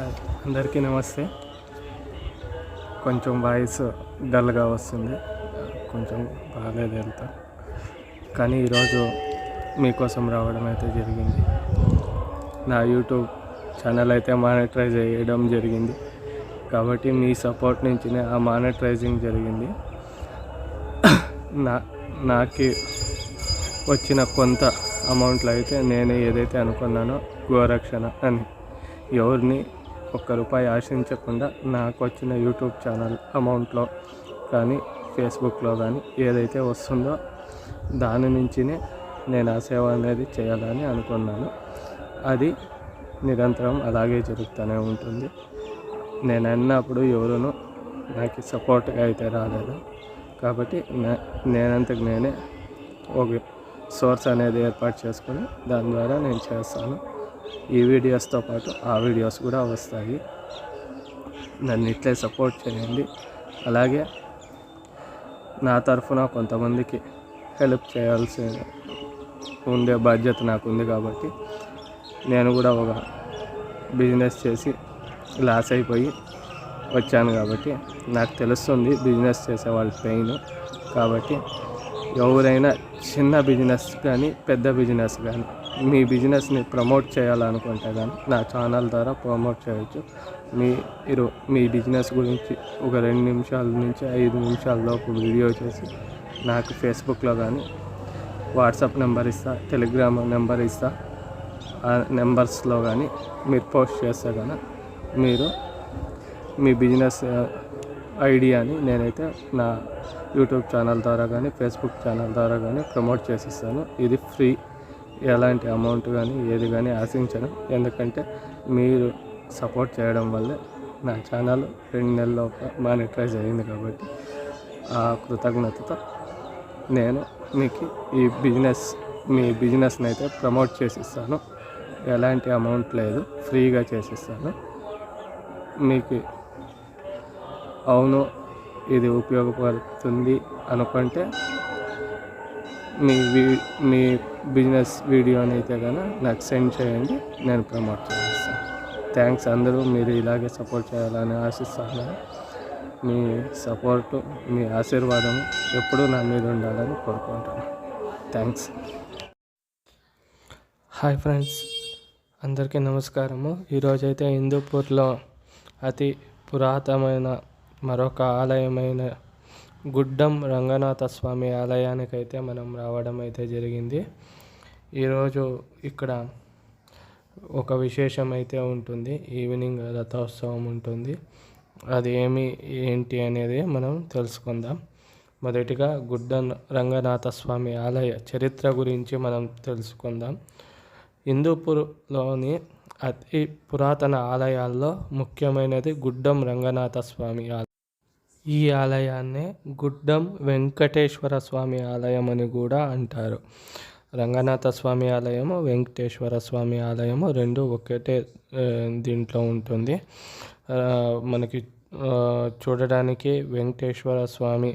అందరికీ నమస్తే. కొంచెం వాయిస్ డల్గా వస్తుంది. కొంచెం బాగాలేదు వెళ్తా కానీ ఈరోజు మీకోసం రావడం అయితే జరిగింది. నా యూట్యూబ్ ఛానల్ అయితే మానిటరైజ్ చేయడం జరిగింది. కాబట్టి మీ సపోర్ట్ నుంచినే ఆ మానిటరైజింగ్ జరిగింది. నా నాకు వచ్చిన కొంత అమౌంట్లో అయితే నేను ఏదైతే అనుకున్నానో గోరక్షణ అని ఎవరిని ఒక్క రూపాయి ఆశించకుండా నాకు వచ్చిన యూట్యూబ్ ఛానల్ అమౌంట్లో కానీ ఫేస్బుక్లో కానీ ఏదైతే వస్తుందో దాని నుంచినే నేను ఆ సేవ అనేది చేయాలని అనుకున్నాను. అది నిరంతరం అలాగే జరుగుతూనే ఉంటుంది. నేను అన్నప్పుడు ఎవరును నాకు సపోర్ట్గా అయితే రాలేదు. కాబట్టి నేనంతకు నేనే ఒక సోర్స్ అనేది ఏర్పాటు చేసుకొని దాని ద్వారా నేను చేస్తాను. ఈ వీడియోస్తో పాటు ఆ వీడియోస్ కూడా వస్తాయి. నన్ను ఇట్లే సపోర్ట్ చేయండి. అలాగే నా తరఫున కొంతమందికి హెల్ప్ చేయాల్సి ఉండే బాధ్యత నాకు ఉంది కాబట్టి నేను కూడా ఒక బిజినెస్ చేసి లాస్ అయిపోయి వచ్చాను కాబట్టి నాకు తెలుస్తుంది బిజినెస్ చేసే వాళ్ళ పెయిన్. కాబట్టి ఎవరైనా చిన్న బిజినెస్ కానీ పెద్ద బిజినెస్ కానీ మీ బిజినెస్ని ప్రమోట్ చేయాలనుకుంటే కానీ నా ఛానల్ ద్వారా ప్రమోట్ చేయొచ్చు. మీరు మీ బిజినెస్ గురించి ఒక రెండు నిమిషాల నుంచి ఐదు నిమిషాలలోపు వీడియో చేసి నాకు ఫేస్బుక్లో కానీ వాట్సాప్ నెంబర్ ఇస్తా టెలిగ్రామ్ నెంబర్ ఇస్తా ఆ నెంబర్స్లో కానీ మీరు పోస్ట్ చేస్తే కానీ మీరు మీ బిజినెస్ ఐడియాని నేనైతే నా యూట్యూబ్ ఛానల్ ద్వారా కానీ ఫేస్బుక్ ఛానల్ ద్వారా కానీ ప్రమోట్ చేసిస్తాను. ఇది ఫ్రీ ఎలాంటి అమౌంట్ కానీ ఏది కానీ ఆశించను. ఎందుకంటే మీరు సపోర్ట్ చేయడం వల్లే నా ఛానల్ రెండు నెలల్లో మానిటరైజ్ అయింది కాబట్టి ఆ కృతజ్ఞతతో నేను మీకు ఈ బిజినెస్ మీ బిజినెస్ని అయితే ప్రమోట్ చేసిస్తాను. ఎలాంటి అమౌంట్ లేదు ఫ్రీగా చేసిస్తాను. మీకు అవును ఇది ఉపయోగపడుతుంది అనుకుంటే మీ వీ మీ బిజినెస్ వీడియో అయితే కనుక నాకు సెండ్ చేయండి. నేను ప్రమోట్ చేస్తాను. థ్యాంక్స్ అందరూ. మీరు ఇలాగే సపోర్ట్ చేయాలని ఆశిస్తాను. మీ సపోర్టు మీ ఆశీర్వాదం ఎప్పుడూ నా మీద ఉండాలని కోరుకుంటాను థ్యాంక్స్. Hi friends. అందరికీ నమస్కారము. ఈరోజైతే హిందూపూర్లో అతి పురాతనమైన మరొక ఆలయమైన గుడ్డం రంగనాథ స్వామి ఆలయానికైతే మనం రావడం అయితే జరిగింది. ఈరోజు ఇక్కడ ఒక విశేషం అయితే ఉంటుంది. ఈవినింగ్ రథోత్సవం ఉంటుంది. అది ఏమి ఏంటి అనేది మనం తెలుసుకుందాం. మొదటిగా గుడ్డ రంగనాథ స్వామి ఆలయ చరిత్ర గురించి మనం తెలుసుకుందాం. హిందూపూర్లోని అతి పురాతన ఆలయాల్లో ముఖ్యమైనది గుడ్డం రంగనాథ స్వామి ఆలయం. ఈ ఆలయాన్నే గుడ్డం వెంకటేశ్వర స్వామి ఆలయం అని కూడా అంటారు. రంగనాథ స్వామి ఆలయము వెంకటేశ్వర స్వామి ఆలయము రెండు ఒకటే దీంట్లో ఉంటుంది. మనకి చూడడానికి వెంకటేశ్వర స్వామి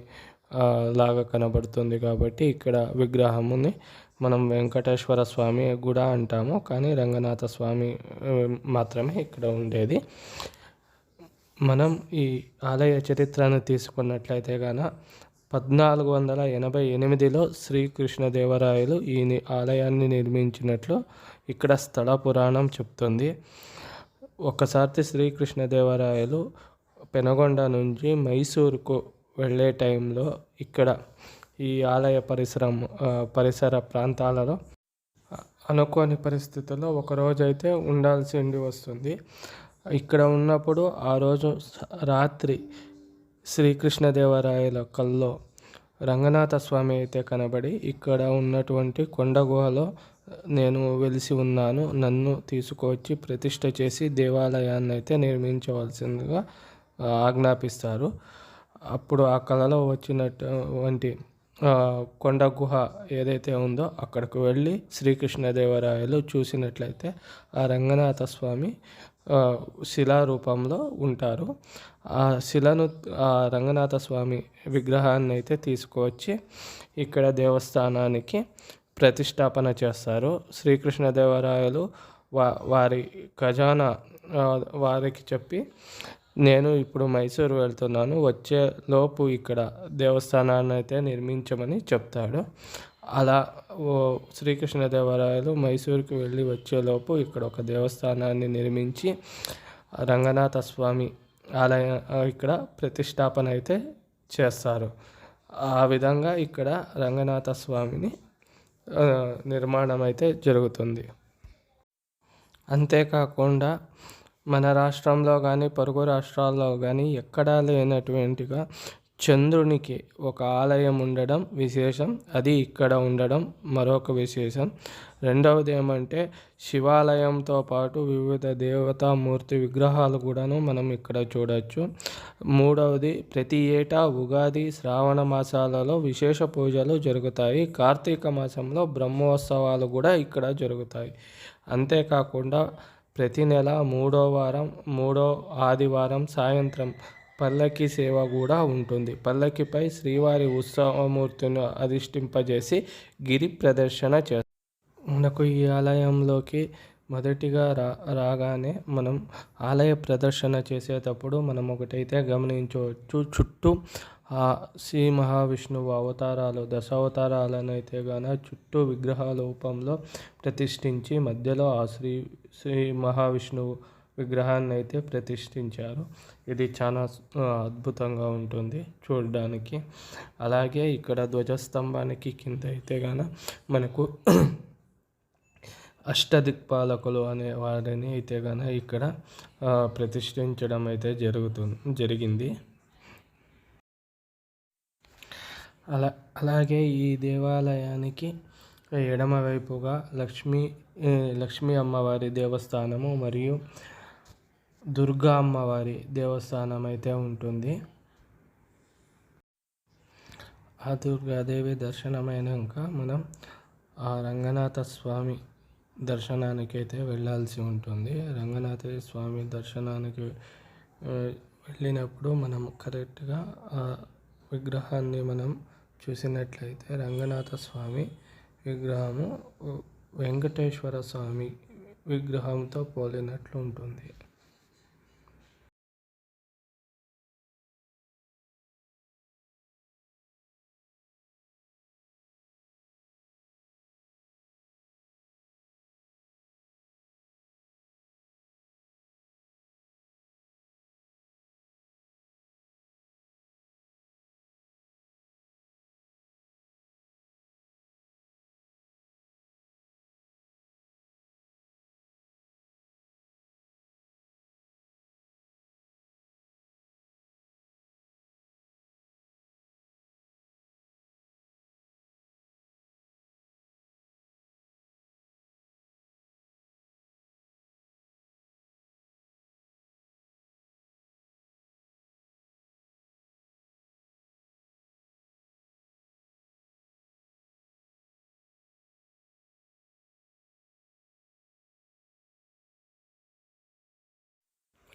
లాగా కనబడుతుంది కాబట్టి ఇక్కడ విగ్రహముని మనం వెంకటేశ్వర స్వామి కూడా అంటాము. కానీ రంగనాథ స్వామి మాత్రమే ఇక్కడ ఉండేది. మనం ఈ ఆలయ చరిత్రను తీసుకున్నట్లయితే గాన పద్నాలుగు వందల ఎనభై ఎనిమిదిలో శ్రీకృష్ణదేవరాయలు ఈ ఆలయాన్ని నిర్మించినట్లు ఇక్కడ స్థల పురాణం చెప్తుంది. ఒకసారి శ్రీకృష్ణదేవరాయలు పెనగొండ నుంచి మైసూరుకు వెళ్ళే టైంలో ఇక్కడ ఈ ఆలయ పరిసరం పరిసర ప్రాంతాలలో అనుకోని పరిస్థితుల్లో ఒకరోజైతే ఉండాల్సి ఉండి వస్తుంది. ఇక్కడ ఉన్నప్పుడు ఆ రోజు రాత్రి శ్రీకృష్ణదేవరాయల కల్లో రంగనాథ స్వామి అయితే కనబడి ఇక్కడ ఉన్నటువంటి కొండ గుహలో నేను వెలిసి ఉన్నాను. నన్ను తీసుకువచ్చి ప్రతిష్ట చేసి దేవాలయాన్ని అయితే నిర్మించవలసిందిగా ఆజ్ఞాపిస్తారు. అప్పుడు ఆ కళలో వచ్చినటువంటి కొండ గుహ ఏదైతే ఉందో అక్కడికి వెళ్ళి శ్రీకృష్ణదేవరాయలు చూసినట్లయితే ఆ రంగనాథ స్వామి శిలా రూపంలో ఉంటారు. ఆ శిలను ఆ రంగనాథ స్వామి విగ్రహాన్ని అయితే తీసుకువచ్చి ఇక్కడ దేవస్థానానికి ప్రతిష్టాపన చేస్తారు. శ్రీకృష్ణదేవరాయలు వా వారి ఖజానా వారికి చెప్పి నేను ఇప్పుడు మైసూరు వెళ్తున్నాను వచ్చే లోపు ఇక్కడ దేవస్థానాన్ని అయితే నిర్మించమని చెప్తాడు. అలా ఓ శ్రీకృష్ణదేవరాయలు మైసూరుకి వెళ్ళి వచ్చేలోపు ఇక్కడ ఒక దేవస్థానాన్ని నిర్మించి రంగనాథ స్వామి ఆలయ ఇక్కడ ప్రతిష్టాపన అయితే చేస్తారు. ఆ విధంగా ఇక్కడ రంగనాథ స్వామిని నిర్మాణం అయితే జరుగుతుంది. అంతేకాకుండా మన రాష్ట్రంలో కానీ పొరుగు రాష్ట్రాల్లో కానీ ఎక్కడా లేనటువంటిగా చంద్రునికి ఒక ఆలయం ఉండడం విశేషం అది ఇక్కడ ఉండడం మరొక విశేషం. రెండవది ఏమంటే శివాలయంతో పాటు వివిధ దేవతామూర్తి విగ్రహాలు కూడాను మనం ఇక్కడ చూడవచ్చు మూడవది ప్రతి ఏటా ఉగాది శ్రావణ మాసాలలో విశేష పూజలు జరుగుతాయి. కార్తీక మాసంలో బ్రహ్మోత్సవాలు కూడా ఇక్కడ జరుగుతాయి. అంతేకాకుండా ప్రతి నెల మూడో వారం మూడో ఆదివారం సాయంత్రం పల్లకి సేవ కూడా ఉంటుంది. పల్లకిపై శ్రీవారి ఉత్సవమూర్తిని అధిష్టింపజేసి గిరి ప్రదర్శన చేస్తారు. మనకు ఈ ఆలయంలోకి మొదటిగా రా రాగానే మనం ఆలయ ప్రదర్శన చేసేటప్పుడు మనం ఒకటైతే గమనించవచ్చు. చుట్టూ ఆ శ్రీ మహావిష్ణువు అవతారాలు దశావతారాలను అయితే గాన చుట్టూ విగ్రహాల రూపంలో ప్రతిష్ఠించి మధ్యలో ఆ శ్రీ శ్రీ మహావిష్ణువు విగ్రహాన్ని అయితే ప్రతిష్ఠించారు. ఇది చాలా అద్భుతంగా ఉంటుంది చూడడానికి. అలాగే ఇక్కడ ధ్వజస్తంభానికి కింద అయితే గాన మనకు అష్టదిక్పాలకులు అనే వారిని అయితే గాన ఇక్కడ ప్రతిష్ఠించడం అయితే జరుగుతుంది జరిగింది. అలా అలాగే ఈ దేవాలయానికి ఎడమవైపుగా లక్ష్మీ లక్ష్మీ అమ్మవారి దేవస్థానము మరియు దుర్గా అమ్మవారి దేవస్థానం అయితే ఉంటుంది. ఆ దుర్గాదేవి దర్శనమైనాక మనం ఆ రంగనాథ స్వామి దర్శనానికి అయితే వెళ్ళాల్సి ఉంటుంది. రంగనాథ స్వామి దర్శనానికి వెళ్ళినప్పుడు మనం కరెక్ట్గా ఆ విగ్రహాన్ని మనం చూసినట్లయితే రంగనాథ స్వామి విగ్రహము వెంకటేశ్వర స్వామి విగ్రహంతో పోలినట్లు ఉంటుంది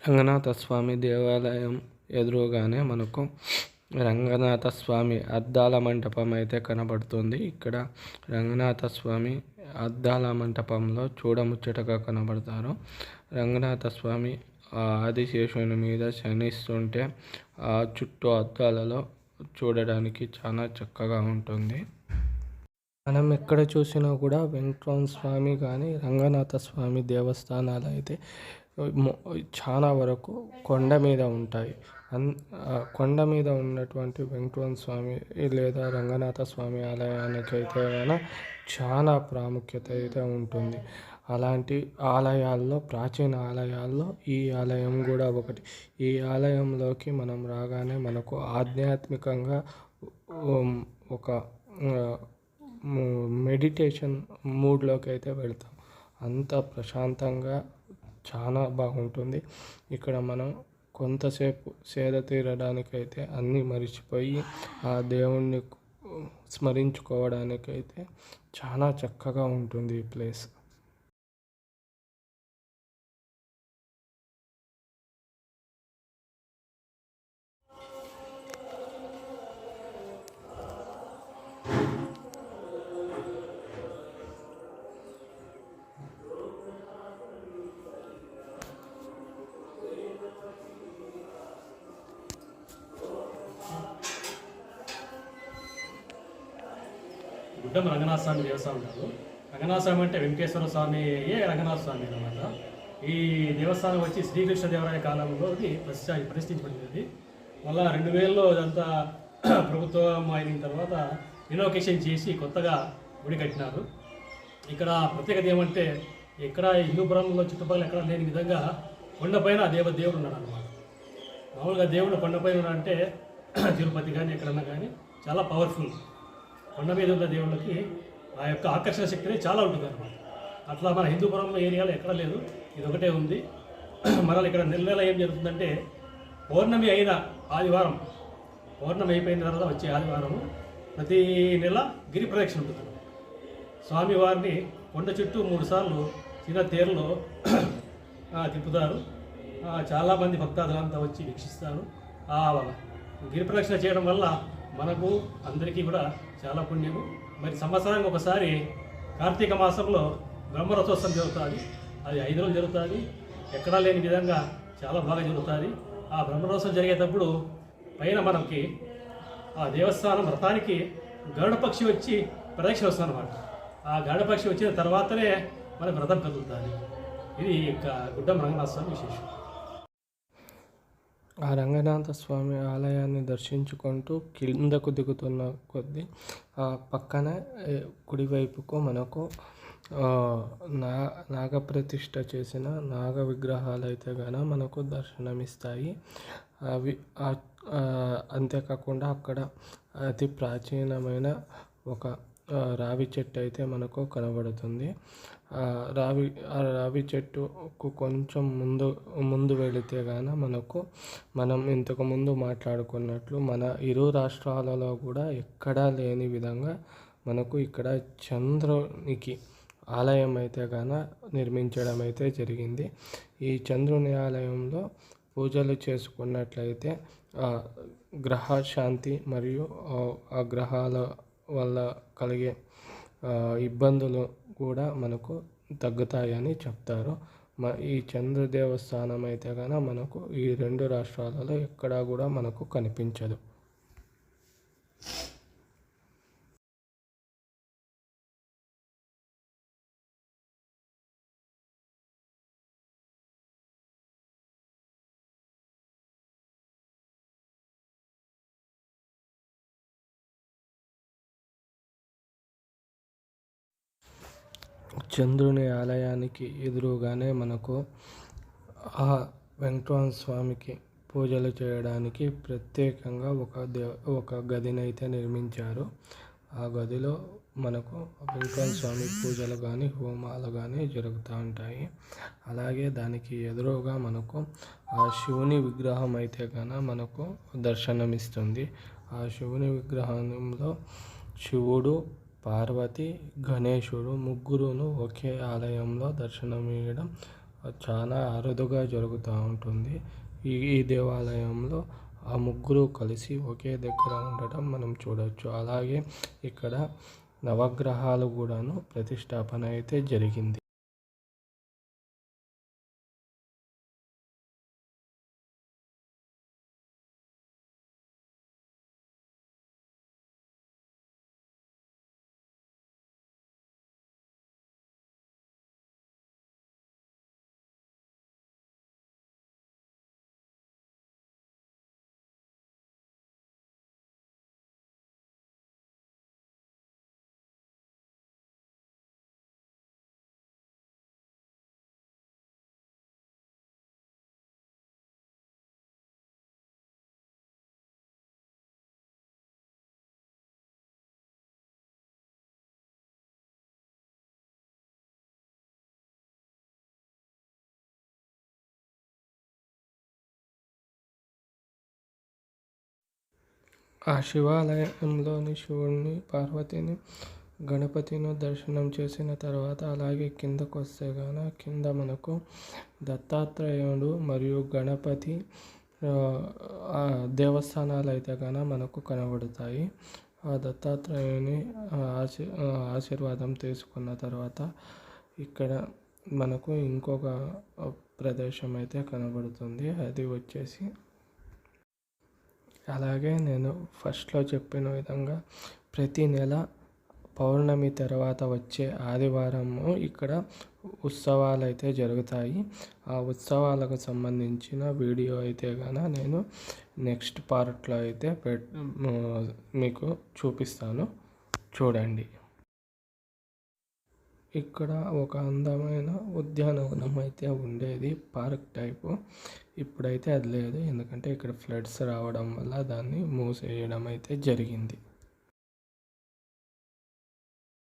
రంగనాథ స్వామి దేవాలయం ఎదురుగానే మనకు రంగనాథ స్వామి అద్దాల మంటపం అయితే కనబడుతుంది. ఇక్కడ రంగనాథ స్వామి అద్దాల మంటపంలో చూడముచ్చటగా కనబడతారు. రంగనాథ స్వామి ఆదిశేషుని మీద శనిస్తుంటే ఆ చుట్టూ అద్దాలలో చూడడానికి చాలా చక్కగా ఉంటుంది. మనం ఎక్కడ చూసినా కూడా వెంకటరమణ స్వామి కానీ రంగనాథ స్వామి దేవస్థానాలు అయితే చాలా వరకు కొండ మీద ఉంటాయి. అన్ కొండ మీద ఉన్నటువంటి వెంకటరమణ స్వామి లేదా రంగనాథ స్వామి ఆలయానికి అయితే గాన చాలా ప్రాముఖ్యత అయితే ఉంటుంది. అలాంటి ఆలయాల్లో ప్రాచీన ఆలయాల్లో ఈ ఆలయం కూడా ఒకటి. ఈ ఆలయంలోకి మనం రాగానే మనకు ఆధ్యాత్మికంగా ఒక మెడిటేషన్ మూడ్లోకి అయితే వెళ్తాం. అంత ప్రశాంతంగా చాలా బాగుంటుంది. ఇక్కడ మనం కొంతసేపు సేద తీరడానికైతే అన్నీ మరిచిపోయి ఆ దేవుణ్ణి స్మరించుకోవడానికైతే చాలా చక్కగా ఉంటుంది ఈ ప్లేస్. గుడ్డం రంగనాథ స్వామి దేవస్థానం కాదు. రంగనాథ స్వామి అంటే వెంకటేశ్వర స్వామి ఏ రంగనాథ స్వామి అనమాట ఈ దేవస్థానం వచ్చి శ్రీకృష్ణదేవరాయ కాలంలో అది ప్రతిష్ట ప్రతిష్ఠించబడింది మళ్ళా రెండు వేలలో అదంతా ప్రభుత్వం అయిన తర్వాత ఇన్నోకేషన్ చేసి కొత్తగా గుడి కట్టినారు. ఇక్కడ ప్రత్యేకత ఏమంటే ఇక్కడ హిందూపురంలో చుట్టుపక్కల ఎక్కడ లేని విధంగా కొండపైన దేవ దేవుడు ఉన్నాడు అనమాట మామూలుగా దేవుడు కొండపైన ఉన్నాడంటే తిరుపతి కానీ ఎక్కడన్నా కానీ చాలా పవర్ఫుల్. కొండ మీద ఉన్న దేవుళ్ళకి ఆ యొక్క ఆకర్షణ శక్తి చాలా ఉంటుంది అనమాట అట్లా మన హిందూపురం ఏరియాలో ఎక్కడ లేదు. ఇది ఒకటే ఉంది. మరలా ఇక్కడ నెల నెల ఏం జరుగుతుందంటే పౌర్ణమి అయిన ఆదివారం పౌర్ణమి అయిపోయిన తర్వాత వచ్చే ఆదివారం ప్రతి నెల గిరి ప్రదక్షిణ ఉంటుంది. స్వామివారిని కొండ చుట్టూ మూడు సార్లు చిన్న తేరులో తిప్పుతారు. చాలామంది భక్తాదులంతా వచ్చి వీక్షిస్తారు. ఆ గిరి ప్రదక్షిణ చేయడం వల్ల మనకు అందరికీ కూడా చాలా పుణ్యము. మరి సంవత్సరానికి ఒకసారి కార్తీక మాసంలో బ్రహ్మరథోత్సవం జరుగుతుంది. అది ఐదు రోజులు జరుగుతుంది. ఎక్కడా లేని విధంగా చాలా బాగా జరుగుతుంది. ఆ బ్రహ్మరథోత్సవం జరిగేటప్పుడు పైన మనకి ఆ దేవస్థానం వ్రతానికి గరుడపక్షి వచ్చి ప్రదక్షిణ వస్తుంది అనమాట ఆ గరుడపక్షి వచ్చిన తర్వాతనే మన వ్రతం కదులుతుంది. ఇది యొక్క గుడ్డం రంగనాథ స్వామి విశేషం. ఆ రంగనాథ స్వామి ఆలయాన్ని దర్శించుకుంటూ కిందకు దిగుతున్న కొద్దీ ఆ పక్కన కుడివైపుకు మనకు నా నాగప్రతిష్ఠ చేసిన నాగ విగ్రహాలు అయితే గాన మనకు దర్శనమిస్తాయి. అవి అంతేకాకుండా అక్కడ అతి ప్రాచీనమైన ఒక రావి చెట్టు అయితే మనకు కనబడుతుంది. రావి ఆ రావి చెట్టుకు కొంచెం ముందు ముందు వెళితే గాన మనకు మనం ఇంతకు ముందు మాట్లాడుకున్నట్లు మన ఇరు రాష్ట్రాలలో కూడా ఎక్కడా లేని విధంగా మనకు ఇక్కడ చంద్రునికి ఆలయం అయితే గాన నిర్మించడం అయితే జరిగింది. ఈ చంద్రుని ఆలయంలో పూజలు చేసుకున్నట్లయితే గ్రహ శాంతి మరియు ఆ గ్రహాల వల్ల కలిగే ఇబ్బందులు కూడా మనకు తగ్గుతాయని చెప్తారు. మ ఈ చంద్ర దేవస్థానం అయితే కనుక మనకు ఈ రెండు రాష్ట్రాలలో ఎక్కడా కూడా మనకు కనిపించదు. చంద్రుని ఆలయానికి ఎదురుగానే మనకు ఆ వెంకటరమణ స్వామికి పూజలు చేయడానికి ప్రత్యేకంగా ఒక దే ఒక గదినైతే నిర్మించారు. ఆ గదిలో మనకు వెంకటరమణ స్వామి పూజలు కానీ హోమాలు కానీ జరుగుతూ ఉంటాయి. అలాగే దానికి ఎదురుగా మనకు ఆ శివుని విగ్రహం అయితే కనుక మనకు దర్శనమిస్తుంది. ఆ శివుని విగ్రహంలో శివుడు పార్వతి గణేశుడు ముగ్గురును ఒకే ఆలయంలో దర్శనమియడం చాలా అరుదుగా జరుగుతూ ఉంటుంది. ఈ ఈ దేవాలయంలో ఆ ముగ్గురు కలిసి ఒకే దగ్గర ఉండటం మనం చూడవచ్చు అలాగే ఇక్కడ నవగ్రహాలు కూడాను ప్రతిష్టాపన అయితే జరిగింది. ఆ శివాలయంలోని శివుడిని పార్వతిని గణపతిని దర్శనం చేసిన తర్వాత అలాగే కిందకు వస్తే గాన కింద మనకు దత్తాత్రేయుడు మరియు గణపతి దేవస్థానాలు అయితే గాన మనకు కనబడతాయి. ఆ దత్తాత్రేయుని ఆశీ ఆశీర్వాదం తీసుకున్న తర్వాత ఇక్కడ మనకు ఇంకొక ప్రదేశం అయితే కనబడుతుంది. అది వచ్చేసి అలాగే నేను ఫస్ట్లో చెప్పిన విధంగా ప్రతి నెల పౌర్ణమి తర్వాత వచ్చే ఆదివారము ఇక్కడ ఉత్సవాలు అయితే జరుగుతాయి. ఆ ఉత్సవాలకు సంబంధించిన వీడియో అయితే కన నేను నెక్స్ట్ పార్ట్లో అయితే పెట్ మీకు చూపిస్తాను. చూడండి. ఇక్కడ ఒక అందమైన ఉద్యానవనం అయితే ఉండేది పార్క్ టైపు. ఇప్పుడైతే అది లేదు ఎందుకంటే ఇక్కడ ఫ్లడ్స్ రావడం వల్ల దాన్ని మూసేయడం అయితే జరిగింది.